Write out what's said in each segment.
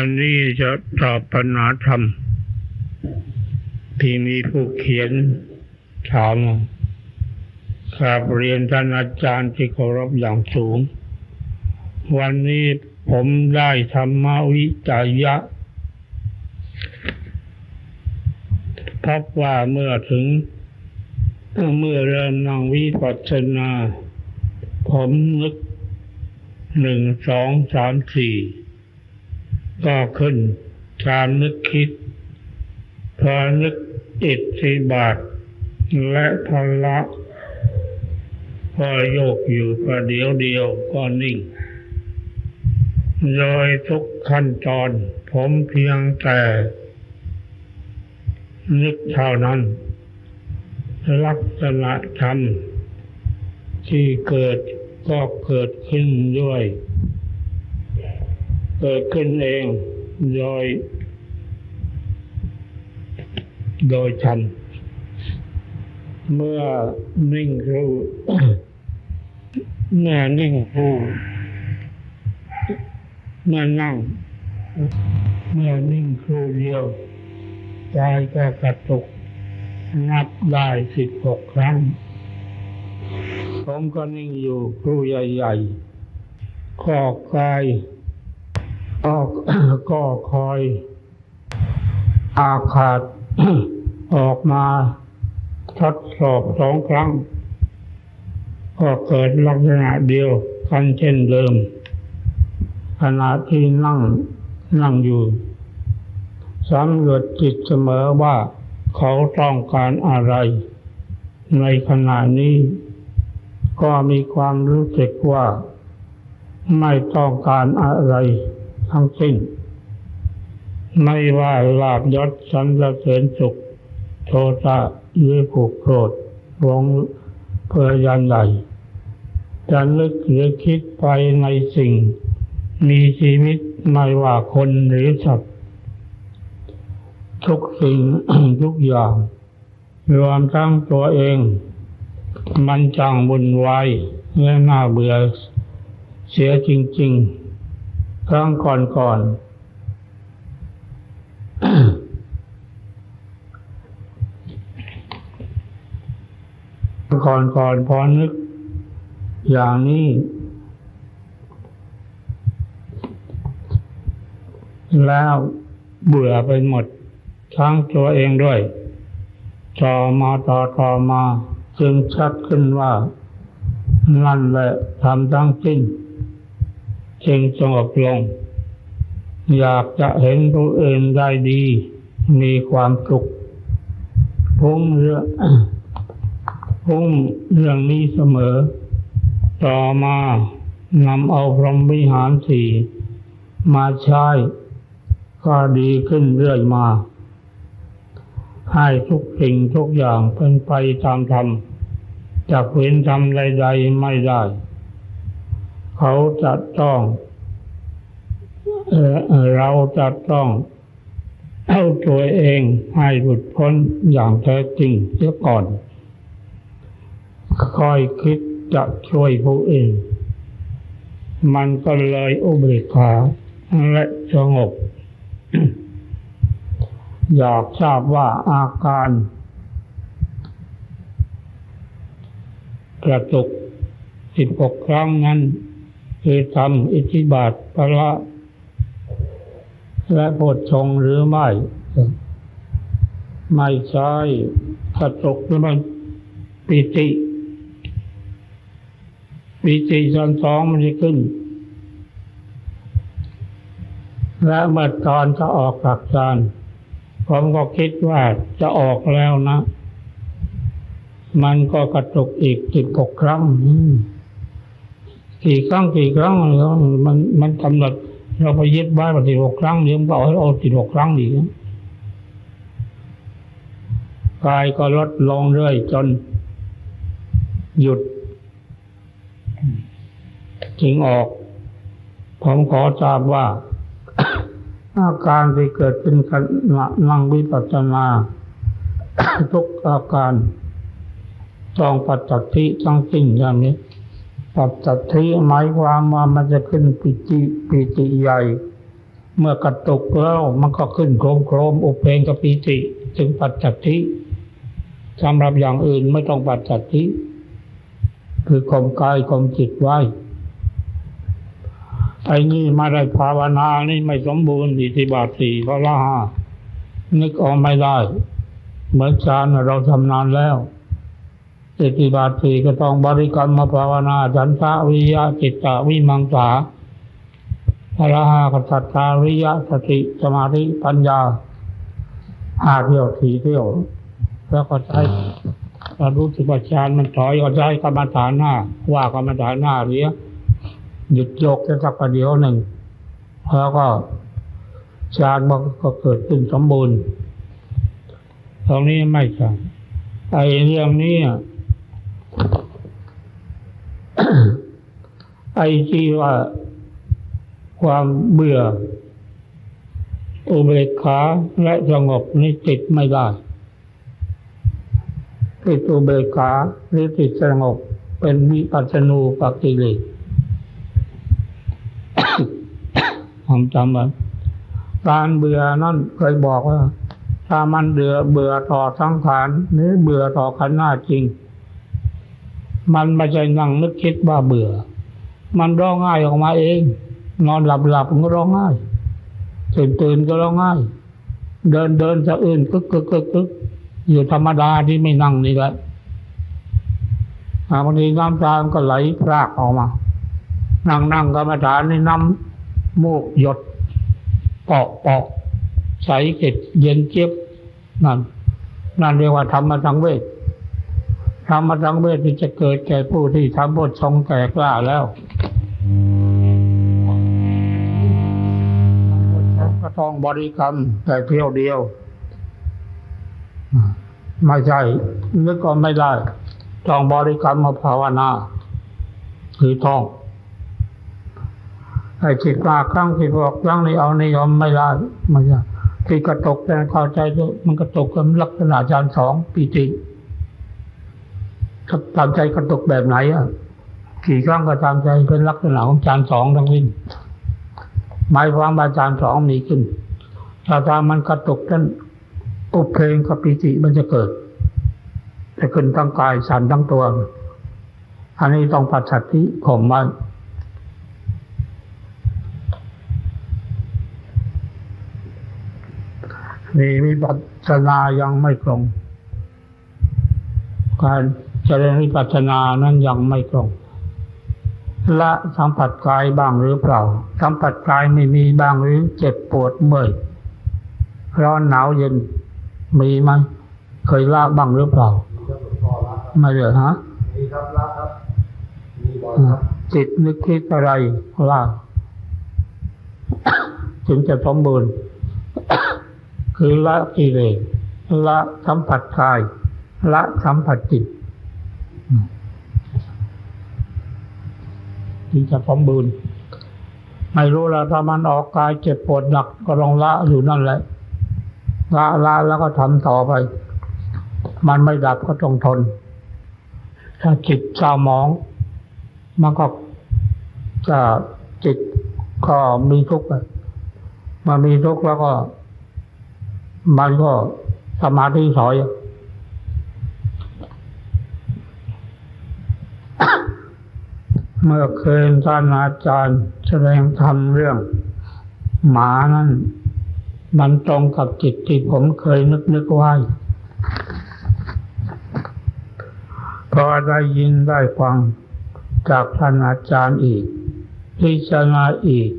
วันนี้จะตอบปัญหาธรรม ที่มีผู้เขียนถามครับเรียนท่านอาจารย์ที่เคารพอย่างสูง วันนี้ผมได้ธรรมวิจยะพบว่าเมื่อถึง เมื่อเริ่มนั่งวิปัสสนา ผมนึกหนึ่งสองสามสี่ ก็ขึ้นการนึกคิด พอนึกอิทธิบาท และพละพอโยกอยู่ประเดียวเดียวก็นิ่ง โดยทุกขั้นตอนผมเพียงแต่ นึกเท่านั้น ลักษณะธรรมที่เกิดก็เกิดขึ้นด้วย เกิดขึ้นเองโดย โดยธรรมเมื่อนิ่งครูเมื่อนิ่งครูเมื่อนั่ง เมื่อนิ่งครูเดียวใจก็กระตุก นับได้สิบหกครั้ง ผมก็นิ่งอยู่ครูใหญ่ๆขอกาย กก็คอยอาขาดออกมาทดสอบสองครั้ง ก็เกิดลักษณะเดียวกันเช่นเดิม ขณะที่นั่งนั่งอยู่สำรวจจิตเสมอว่าเขาต้องการอะไร ในขณะนี้ ก็มีความรู้สึกว่า ไม่ต้องการอะไร ทั้งสิ้น ไม่ว่าลาบยศสรรเสริญสุข โทสะหรือผูกโกรธวงเพอยันใหญ่จะนึกหรือคิดไปในสิ่ง มีชีวิตไม่ว่าคนหรือสัตว์ทุกสิ่งทุกอย่างรวมทั้งตัวเอง มันจังบุญวายและน่าเบื่อเสียจริง ๆ ครั้งก่อนๆก่อนๆพอนึก อย่างนี้ แล้วเบื่อไปหมด ทั้งตัวเองด้วยต่อมาต่อต่อมา จึงชัดขึ้นว่า นั่นแหละทำทั้งสิ้น จึงสงบลง อยากจะเห็นผู้อื่นได้ดี มีความสุขพุ่งเรื่องพุ่งเรื่องนี้เสมอ ต่อมานำเอาพรหมวิหารสี่มาใช้ก็ดีขึ้นเรื่อยมา ให้ทุกสิ่งทุกอย่างเป็นไปตามธรรมจะเว้นทำใดๆไม่ได้ เขาจะต้องเอเราจะต้องเอาตัวเองให้หลุดพ้นอย่างแท้จริงเสียก่อน ค่อยคิดจะช่วยผู้อื่นมันก็เลยอุเบกขาและสงบ อยากทราบว่าอาการกระตุกสิบหกครั้งนั้น คือทำอิทธิบาทพละและโพชงหรือไม่ ไม่ใช่กระตกหรือมันปิติ ปิติตอนสองมันจะขึ้น และเมื่อตอนจะออกจากฌานผมก็คิดว่าจะออกแล้วนะ มันก็กระตุกอีกสิบหกครั้ง กี่ครั้งกี่ครั้งมันมันกำหนดเราไปยึดไว้ว่าสิบหกครั้งเดี๋ยวมันก็เอาให้เอาสิบหกครั้งอีกกายก็ลดลงเรื่อยจน หยุด จึงออก ผมขอทราบว่า อาการที่เกิดขึ้นขณะนั่งวิปัสสนา ทุกอาการต้องปัจจัตติทั้งสิ้นอย่างนี้ ปัจจัตติหมายความว่ามันจะขึ้นปิติปิติใหญ่ เมื่อกระตุกแล้วมันก็ขึ้นโครมโครมอุเพงกับปีติ ถึงปัจจัตติสำหรับอย่างอื่นไม่ต้องปัจจัตติคือข่มกายข่มจิตไว้ไอ้นี่ม่ได้ภาวนานี่ไม่สมบูรณ์อิทธิบาทสี่พระละห้านึกออกไม่ได้ เหมือนฌานเราทำนานแล้ว อิทธิบาทสี่ก็ต้องบริกรรมมาภาวนาฉันทะวิยะจิตตะวิมังสาพระละห้ากัสัตตาวิยะสติสมาธิปัญญาห้าเที่ยวสี่เที่ยว แล้วก็ใช้เรารู้สึกว่าฌานมันถอยก็ใช้กรรมฐานหน้า ว่ากรรมฐานหน้าเรียหยุดโยกแค่สักประเดี๋ยวหนึ่งแล้วก็ฌานมันก็เกิดขึ้นสมบูรณ์ตรงนี้ไม่ใช่ไอ้เรื่องนี้อะ ไอ้ที่ว่า ความเบื่ออุเบกขาและสงบนี่ติดไม่ได้ติดอุเบกขาหรือติดสงบเป็นวิปัสสนูปกิเลสผมจำไว้การเบื่อนั่นเคยบอกว่า ถ้ามันเบื่อเบื่อต่อสังขารหรือเบื่อต่อขันธ์หน้าจริง มันไม่ใช่นั่งนึกคิดว่าเบื่อ มันร้องไห้ออกมาเอง นอนหลับหลับมันก็ร้องไห้ตื่นตื่นก็ร้องไห้เดินเดินสะอื่นกึกกึกกึกกึกอยู่ธรรมดาที่ไม่นั่งนี่แหละบางทีน้ำตามันก็ไหลพรากออกมา นั่งนั่งกรรมฐานนี่น้ำมูกหยดเปาะเปาะใสเกล็ดเย็นเจี๊ยบนั่นนั่นเรียกว่าธรรมสังเวช ธรรมสังเวชที่จะเกิดแก่ผู้ที่ทำบททรงแก่กล้าแล้วก็ต้องบริกรรมแต่เพียวเดียว ไม่ใช่นึกก็ไม่ได้ต้องบริกรรมมาภาวนาคือท่องไอ้จิตกาครั้งที่บอกครั้งนี้เอานิยมไม่ได้ไม่ใช่ที่กระตกแต่เข้าใจด้วยมันกระตกกันลักษณะจานสองปีติ ตามใจกระตุกแบบไหนอะกี่ครั้งก็ตามใจเป็นลักษณะของจานสองทั้งสิ้นหมายความว่าจานสองมีขึ้นถ้าตามมันกระตุกนั้นอุเพลงกับปีติมันจะเกิดจะขึ้นทั้งกายสันทั้งตัว อันนี้ต้องปัจจัตติข่มไว้มีปัสสนายังไม่ตรง การ เจริญวิปัสสนานั้นยังไม่ตรงละสัมผัสกายบ้างหรือเปล่า สัมผัสกายไม่มีบ้างหรือเจ็บปวดเมื่อยร้อนหนาวเย็นมีไหมเคยละบ้างหรือเปล่า ไม่เลยฮะมีครับละครับมีบ่อยครับจิตนึกคิดอะไรละถึงจะสมบูรณ์คือละกิเลสละสัมผัสกาย ละสัมผัสจิต อืมถึงจะสมบูรณ์ไม่รู้แล้วถ้ามันออกกายเจ็บปวดหนักก็ลองละอยู่นั่นแหละ ละละแล้วก็ทำต่อไป มันไม่ดับก็ต้องทน ถ้าจิตเศร้าหมอง มันก็จะจิตก็มีทุกข์มันมีทุกข์แล้วก็ มันก็สมาธิถอยอะ เมื่อเคยท่านอาจารย์แสดงธรรมเรื่อง หมานั้น มันตรงกับจิตที่ผมเคยนึกนึกไว้พอได้ยินได้ฟังจากท่านอาจารย์อีก พิจารณาอีก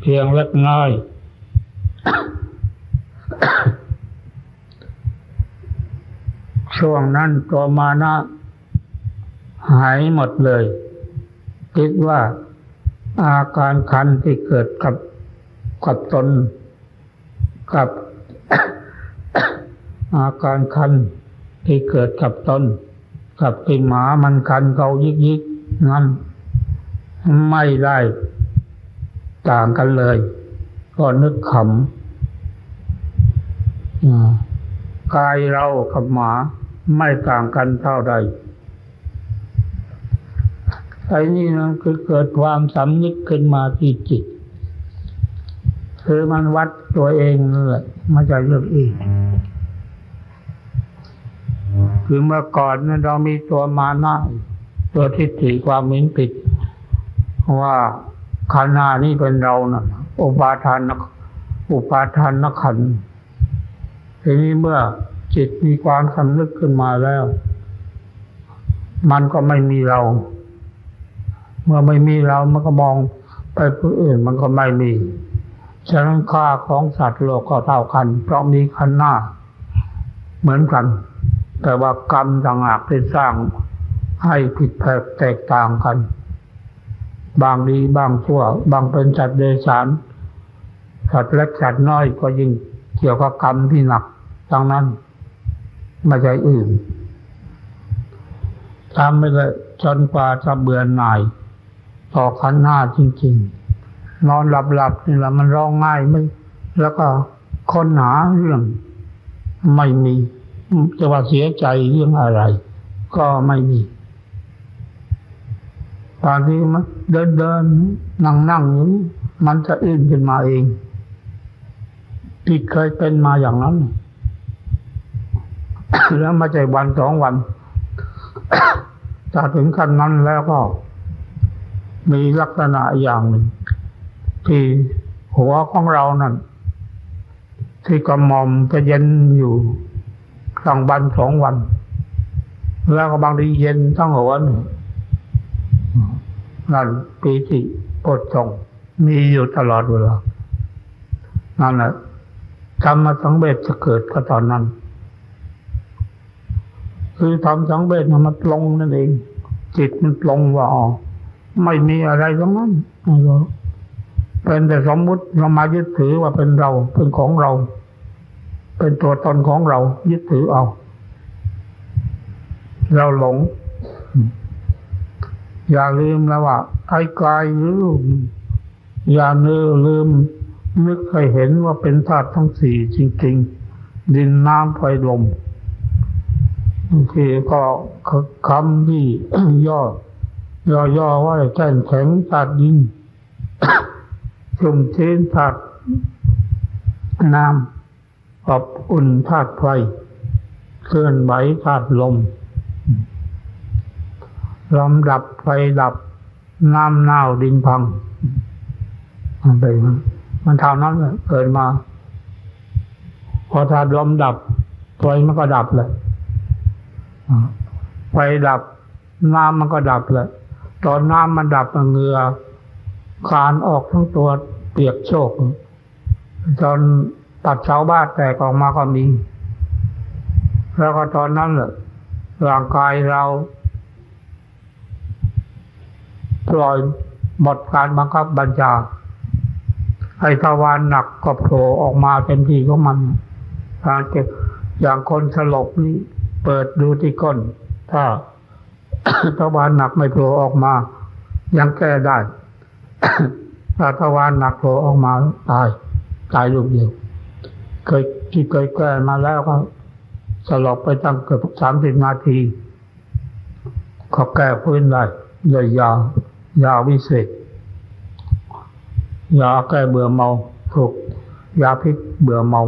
เพียงเล็กน้อยช่วงนั้นตัวมานะหายหมดเลย คิดว่าอาการคันที่เกิดกับกับตน กับ อาการคันที่เกิดกับตน กับที่หมามันคันเขายิกยิกนั้นไม่ได้ต่างกันเลย ก็นึกขำกายเรากับหมาไม่ต่างกันเท่าใด ไอ้นี่นะคือเกิดความสำนึกขึ้นมาที่จิต คือมันวัดตัวเองนั่นแหละไม่ใช่เรื่องอื่นคือเมื่อก่อนนั้นเรามีตัวมานะตัวทิฏฐิความมินผิดว่าขันหน้านี่เป็นเรานะอุปาทานอุปาทานนักขันทีนี้เมื่อจิตมีความสำนึกขึ้นมาแล้ว มันก็ไม่มีเรา เมื่อไม่มีเรามันก็มองไปผู้อื่นมันก็ไม่มี ฉะนั้นค่าของสัตว์โลกก็เท่ากัน เพราะมีขันหน้า เหมือนกัน แต่ว่ากรรมต่างหากที่สร้างให้ผิดแผกแตกต่างกัน บางดีบางชั่ว บางเป็นสัตว์เดรัจฉานสัตว์เล็กสัตว์น้อยก็ยิ่งเกี่ยวกับกรรมที่หนักทั้งนั้นไม่ใช่อื่นทำไม่ได้จนกว่าจะเบื่อหน่าย ต่อขันหน้าจริง ๆ นอนหลับๆนี่แหละมันร้องง่ายไม่ แล้วก็ค้นหาเรื่องไม่มีจะว่าเสียใจเรื่องอะไร ก็ไม่มีตอนที่มันเดินเดินนั่งนั่งอยู่มันจะอื่นขึ้นมาเองที่เคยเป็นมาอย่างนั้น แล้วมาใจวันสองวันถ้าถึงขั้นนั้นแล้วก็ มีลักษณะอย่างหนึ่ง ที่หัวของเรานั่นที่กระหม่อมจะเย็นอยู่สองวันสองวัน แล้วก็บางทีเย็นทั้งหัวนี่นั่นปีติปดทรงมีอยู่ตลอดเวลานั่นแหละกรรมสังเวชจะเกิดก็ตอนนั้น คือทำสังเวชมันปลงนั่นเอง จิตมันปลงว่าอ๋อ ไม่มีอะไรทั้งนั้นเป็นแต่สมมุติเรามายึดถือว่าเป็นเราเป็นของเรา เป็นตัวตนของเรา ยึดถือเอา เราหลง อย่าลืมนะว่าไอ้กายลืมอย่าเนื้อลืมนึกให้เห็นว่าเป็นธาตุทั้งสี่จริง ๆ ดินน้ำไฟลมทีก็คำที่ย่อ ย่อย่อว่าแข็งแข็งธาตุดินชุ่มชื้นธาตุน้ำอบอุ่นธาตุไฟเคลื่อนไหวธาตุลมลมดับไฟดับ น้ำเน่าดินพัง มันเป็นอย่างนั้นมันเท่านั้นแหละเกิดมา พอถ้าลมดับไฟมันก็ดับเลยไฟดับ น้ำมันก็ดับเลย ตอนน้ำมันดับเหงื่อคลานออกทั้งตัวเปียกโชกจนตัดเสาบ้านแตกออกมาก็มี แล้วก็ตอนนั้นแหละร่างกายเราปล่อยหมดการบังคับบัญชาไอ้ทวารหนักก็โผล่ออกมาเป็นทีของมันการเจ็บอย่างคนสลบนี่เปิดดูที่ก้น ถ้า ทวารหนักไม่โผล่ออกมา ยังแก้ได้ถ้าทวารหนักโผล่ออกมาตาย ตายลูกเดียว เคยที่เคยแก้มาแล้วก็สลบไปตั้งเกือบสามสิบนาทีเขาแก้พื้นได้เลยยายาวิเศษยาแก้เบื่อเมาถูกยาพิษเบื่อเมา